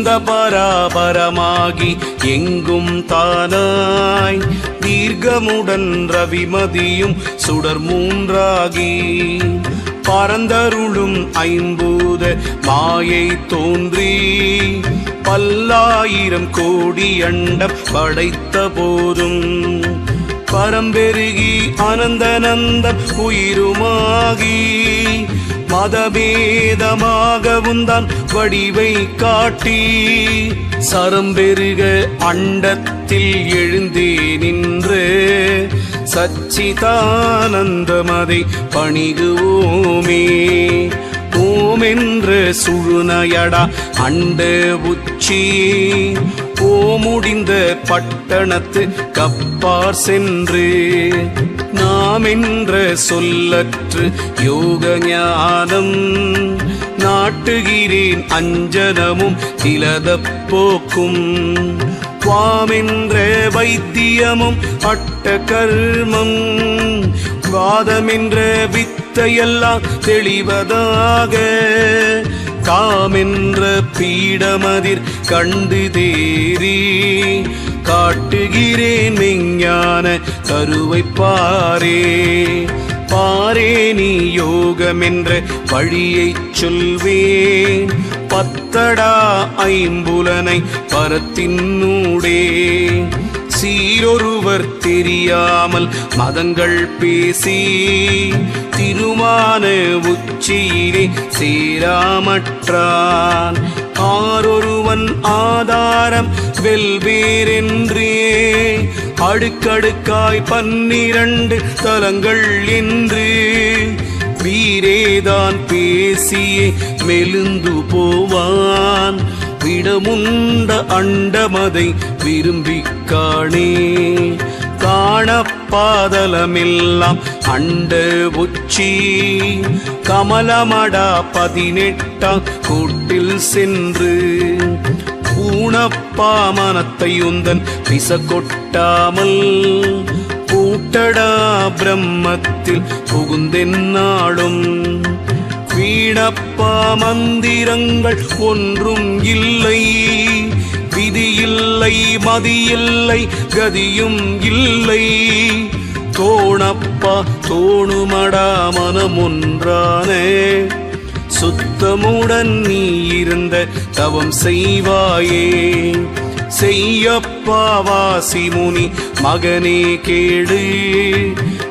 சிறந்த பராபரமாகி எங்கும் தானாய் தீர்க்கமுடன் ரவிமதியும் சுடர் மூன்றாகி. பரந்தருளும் ஐம்பூத மாயை தோன்றி பல்லாயிரம் கோடி அண்டம் படைத்த போதும் பரம்பெருகி அனந்தனந்தம் உயிருமாகி. மதபேதமாகவும் தான் வடிவை காட்டி சரம்பெருக அண்டத்தில் எழுந்தே நின்று சச்சிதானந்தமதை பணிகுவோமே ஓமென்ற சுழுனையடா அண்ட உச்சி முடிந்த பட்டணத்து கப்பார் சென்று நாம் என்ற சொல்லற்று யோக ஞானம் நாட்டுகிறேன் அஞ்சனமும் இலத போக்கும். வாமென்ற வைத்தியமும் அட்ட கர்மம் வாதமென்ற வித்தையெல்லாம் தெளிவதாக காமென்ற பீடமதிர் கண்டு தேறி காட்டுகிறேன் மெஞ்ஞான கருவை பாரே. பாரே நீ யோகமென்ற வழியைச் சொல்வேன். பத்தடா ஐம்புலனை பரத்தின்னூடே சீரொருவர் தெரியாமல் மதங்கள் பேசி திருமான உச்சியிலே சேராமற்றான். ஆரொருவன் ஆதாரம் வெல்வேரென்றே அடுக்கடுக்காய் பன்னிரண்டு தலங்கள் என்று வீரேதான் பேசியே மெலிந்து போவான். விடமுண்ட அண்டமதை விரும்பிக் காணே. காணப்பாதலமெல்லாம் அண்ட உச்சி கமலமடா பதினெட்டாம் கூட்டில் சென்று பூணப்பா மனத்தை உந்தன் பிச கொட்டாமல் பூட்டடா பிரம்மத்தில் புகுந்தென்னாளும் வீணப்பா மந்திரங்கள் ஒன்றும் இல்லை. விதியில்லை மதியில்லை கதியும் இல்லை. தோணப்பா தோணுமடா மனமொன்றானே. சுத்தமுடன் நீ இருந்த தவம் செய்வாயே. செய்யப்பா வாசி முனி மகனே கேடு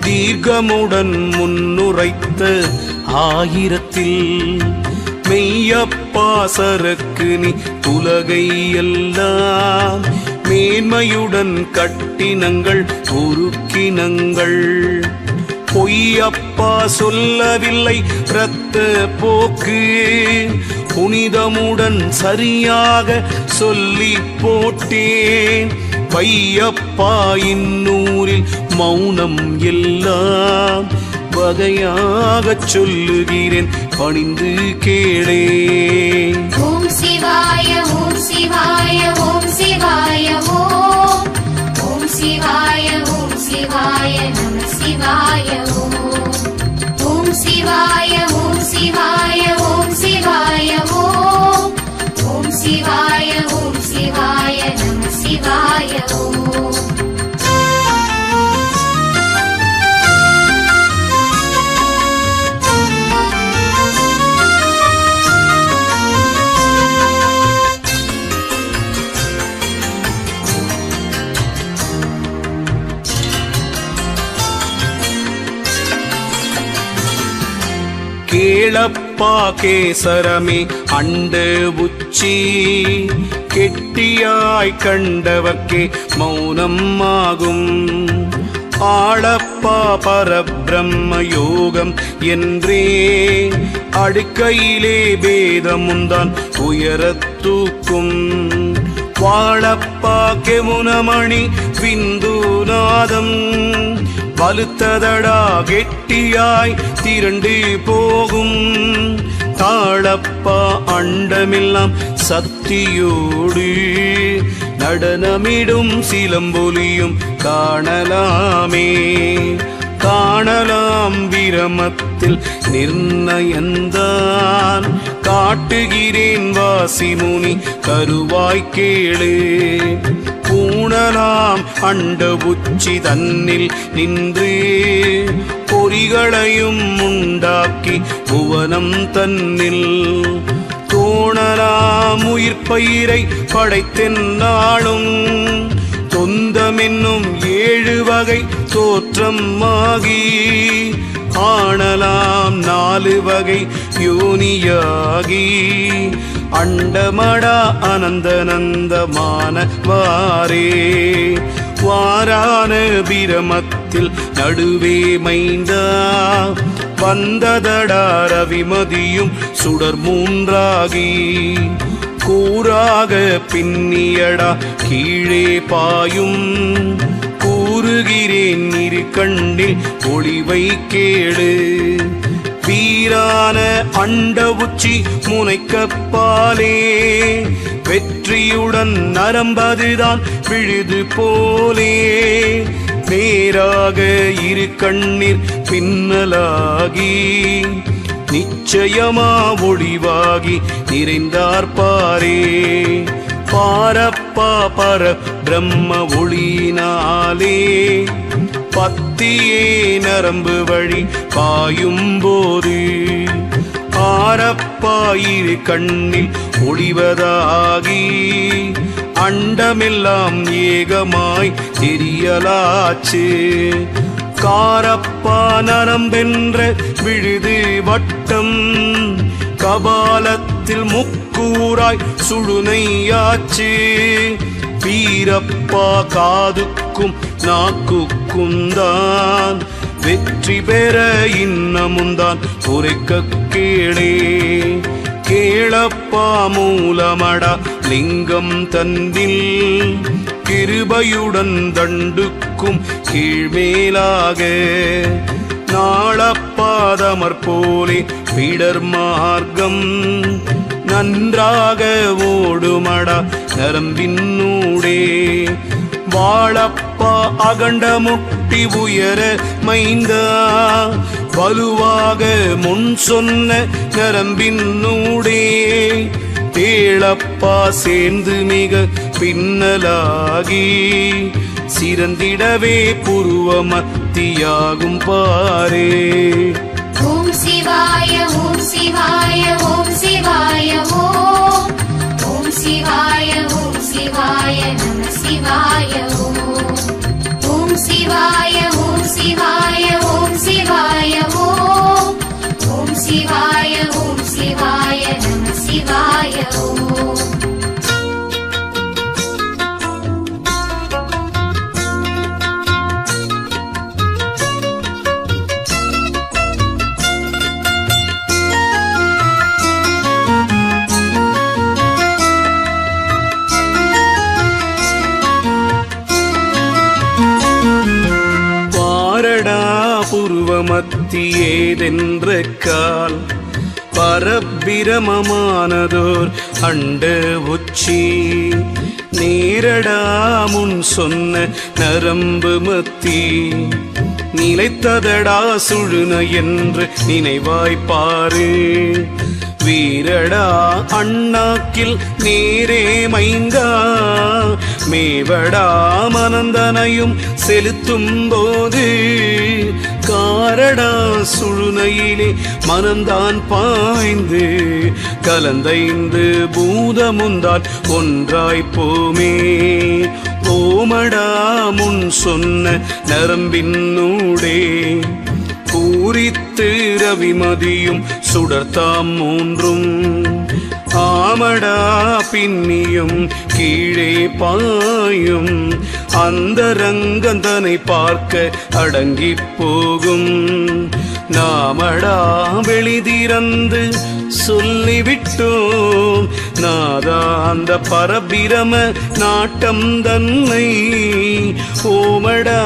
தீர்க்கமுடன் முன்னுரைத்த ஆயிரத்தில் மெய்யப்பா சரக்கு நீ உலகை எல்லாம் மேன்மையுடன் கட்டினங்கள் உருக்கினங்கள் பொய்யப்பா சொல்லவில்லை இரத்த போக்கு. புனிதமுடன் சரியாக சொல்லி போட்டேன். பையப்பா இந்நூரில் மௌனம் எல்லாம் வகையாகச் சொல்லுகிறேன் பணிந்து கேளே ஓம் சிவாய ஓம் சிவாய ஓம் சிவாய ஓம் ஓம் சிவாய ஓம் சிவாய நம சிவாய ஓம் ஓம் சிவாய ஓம் சிவாய ஓம் கேளப்பா கேசரமே அண்டு உச்சி. கெட்டியாய் கண்டவர்க்கே மௌனம் ஆகும். ஆளப்பா பரபிரம்ம யோகம் என்றே. அடுக்கையிலே பேதமுந்தான் உயரத்தூக்கும் வாழப்பா கெமுனமணி விந்துநாதம் வலுத்ததடா கெட்டியாய் திரண்டு போகும். தாழப்பா அண்டமெல்லாம் சக்தியோடு நடனமிடும் சிலம்பொலியும் காணலாமே. காணலாம் விரமத்தில் நிர்ணயந்தான். காட்டுகிறேன் வாசி முனி கருவாய் பூணலாம் அண்ட உச்சி தன்னில் நின்று பொறிகளையும் உண்டாக்கி புவனம் தன்னில். தோணலாம் உயிர்ப்பயிரை படைத்தென்னாளும் தொந்தமென்னும் ஏழு வகை தோற்றம் ஆகி காணலாம் நாலு வகை யோனியாகி அண்டமடா அனந்தனந்தமான வாரே வாரான பிரமத்தில் நடுவே மைந்தா. வந்ததடா ரவிமதியும் சுடர் மூன்றாகி. கூறாக பின்னியடா கீழே பாயும். கூறுகிறேன் இரு கண்ணில் ஒளிவை கேடு வீரான அண்ட உச்சி முனைக்கப்பாலே வெற்றியுடன் நரம்பதுதான் விழுது போலே. நேராக இரு கண்ணீர் பின்னலாகி நிச்சயமா ஒளிவாகி நிறைந்தார் பாரே. பாரப்பா பர பிரம்ம ஒளியினாலே. பத் பத்தியே நரம்பு வழி பாயும் போது. ஆரப்பாயிரு கண்ணில் ஒளிவதாகி அண்டமெல்லாம் ஏகமாய் தெரியலாச்சு. காரப்பா நரம்பென்ற விழுது வட்டம் கபாலத்தில் முக்கூராய் சுழுனையாச்சு வீரப்பா காதுக்கும் நாக்குக்கும் வெற்றி பெற இன்னமுந்தான். உரைக்க கேளே. கேளப்பா மூலமடா. லிங்கம் தந்தில் கிருபையுடன் தண்டுக்கும் கீழ்மேலாக. நாளப்பாதமர் போலே பிடர் மார்க்கம் நன்றாக ஓடுமடா. நரம்பின்னூடே வாழப்ப அப்பா அகண்ட முட்டி உயர மைந்தா. வலுவாக முன் சொன்ன நரம்பின் நூடே தேளப்பா சேர்ந்து மிக பின்னலாகி. சிறந்திடவே புருவ மத்தியாகும் பாரே. ஓம் சிவாய ஓம் சிவாய ஓம் சிவாய ஓம். ஓம் சிவாய ஓம் சிவாய நம சிவாய ஓம் சிவாய ஓம் சிவாய ஓம் சிவாய ஓம். ஓம் சிவாய ஓம் சிவாய நம சிவாய ஓம். மத்தியேதென்ற கால் பரபிரமமானதோர் அண்ட உச்சி. நேரடாமுன் சொன்ன நரம்பு மத்தி. நிலைத்ததடா சுழுன என்று நினைவாய்ப்பாரு வீரடா அண்ணாக்கில் நேரே மைந்தா. மேவடா மனந்தனையும் செலுத்தும் போது காரடா சுழுனையிலே மனந்தான் பாய்ந்து கலந்தைந்து பூதமுந்தான் ஒன்றாய் போமே. ஓமடா முன் சொன்ன நரம்பின்னூடே பூரித்து ரவிமதியும் சுடர்த்தாம் மூன்றும். ஆமடா பின்னியும் கீழே பாயும் அந்த ரங்கந்தனை பார்க்க அடங்கி போகும். நாமடா வெளிதிறந்து சொல்லிவிட்டோம் நாதா அந்த பரபிரம நாட்டம் தன்னை. ஓமடா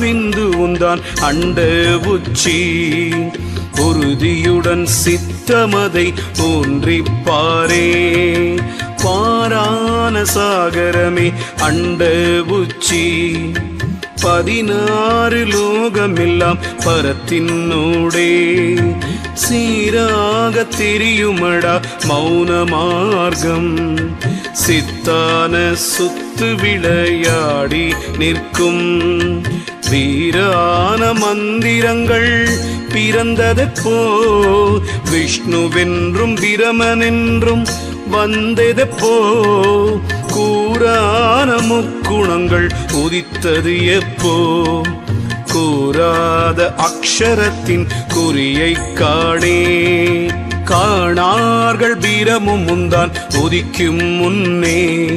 விந்து உந்தான் அண்ட உச்சி. உறுதியுடன் சித்தமதை ஊன்றிப்பாரே பாரான சாகரமே அண்ட உச்சி. பதினாறு லோகமெல்லாம் பரத்தினோடே. சீராக தெரியுமடா மௌன மார்க்கம். சித்தான சுத்து விளையாடி நிற்கும். வீரான மந்திரங்கள் பிறந்ததெப்போ விஷ்ணுவென்றும் பிரமனென்றும் வந்ததெப்போ கூறான முக்குணங்கள் உதித்தது எப்போ? கூறாத அக்ஷரத்தின் குறியை காணே. காணார்கள் பீரமும் முந்தான் உதிக்கும் முன்னே.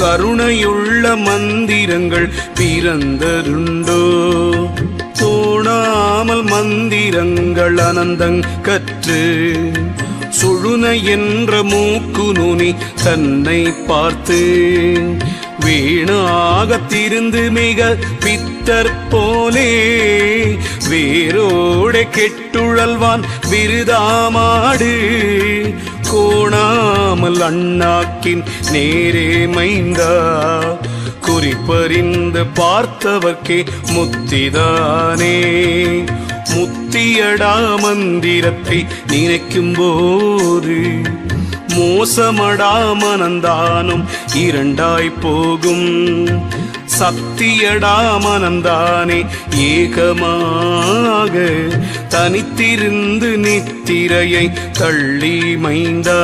கருணையுள்ள மந்திரங்கள் பிறந்தருண்டோ தோணாமல் மந்திரங்கள் அனந்தங் கற்று சுழுன என்ற மூக்கு நுனி தன்னை பார்த்து வீணாக திருந்து மிக பித்தர் போலே வேரோட கெட்டுழல்வான் விருதாமாடு. கோணாமல் அண்ணாக்கின் நேரே மைந்தா குறிப்பறிந்து பார்த்தவர்க்கே முத்திதானே. முத்தியடா மந்திரத்தை நினைக்கும் போது மோசமடா மனந்தானும் இரண்டாய் போகும். சத்தியடா மனந்தானே ஏகமாக தனித்திருந்து நித்திரையை தள்ளி மைந்தா.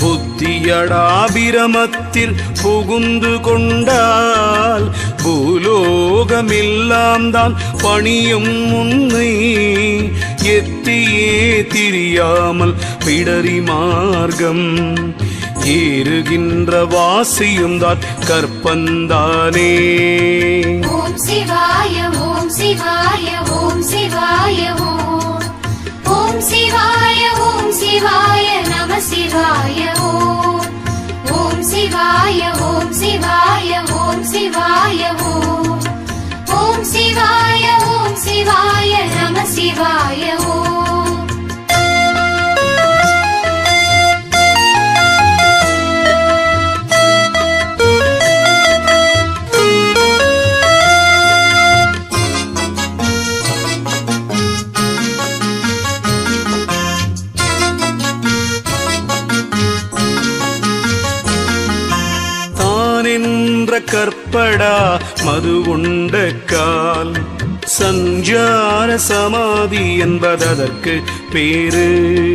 புத்தியடாபிரமத்தில் புகுந்து கொண்டால் பூலோகமெல்லாம் தான் பணியும் உன்னை எத்தியே திரியாமல் பிடரி மார்க்கம். ஏறுகின்ற வாசியும் தான் கற்பந்தானே. ஓம் சிவாய ஓம் சிவாய ஓம் சிவாய ஓம். ஓம் சிவாய ஓம் சிவாய நம சிவாய ஓம். ஓம் சிவாய ஓம் சிவாய ஓம் சிவாய ஓம். ஓம் சிவாய ஓம் சிவாய நம சிவாய. அது உண்ட கால். சஞ்சார சமாதி என்பதற்கு பேரு.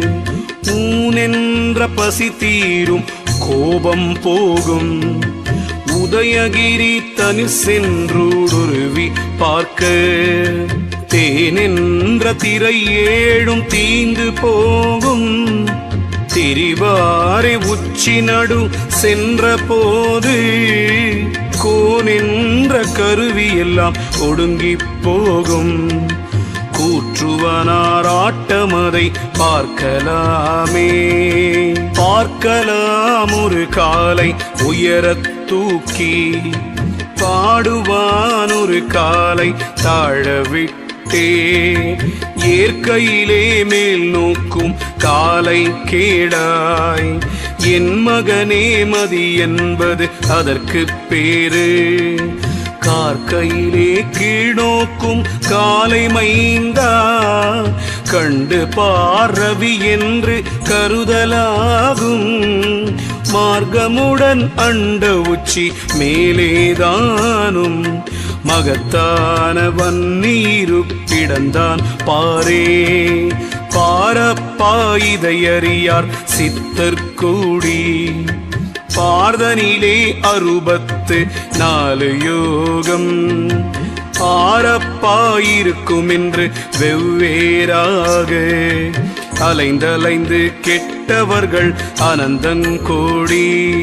ஊனென்ற பசி தீரும் கோபம் போகும். உதயகிரி தனி சென்றுருவி பார்க்க. தேனென்ற திரை ஏழும் தீந்து போகும். திரிவாரை உச்சி நடு சென்ற போது கோனின் கருவி எல்லாம் ஒடுங்கி போகும். கூற்றுவனார் ஆட்டமதை பார்க்கலாமே. பார்க்கலாம் ஒரு காலை உயரத் தூக்கி. பாடுவான் ஒரு காலை தாழவிட்டே. ஏற்கையிலே மேல் நோக்கும் காலை கேடாய். என் மகனே மதி என்பது அதற்கு பேரு கார்கையிலே கீழ்நோக்கும் காலை மைந்தா கண்டு பார்ரவி என்று கருதலாகும். மார்க்கமுடன் அண்ட உச்சி மேலேதானும் மகத்தான வன்னீருப்பிடந்தான் பாரே. பாரப்பா இதையறியார் சித்தர் கூடி. பார்தனிலே அறுபத்து நாலு யோகம். ஆரப்பாயிருக்கும் என்று வெவ்வேறாக. அலைந்தலைந்து கெட்டவர்கள் அனந்தங்கோடி.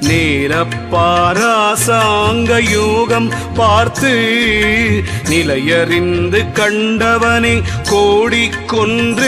நேரப்பாராசாங்க யோகம் பார்த்து நிலையறிந்து கண்டவனே கோடி கொன்று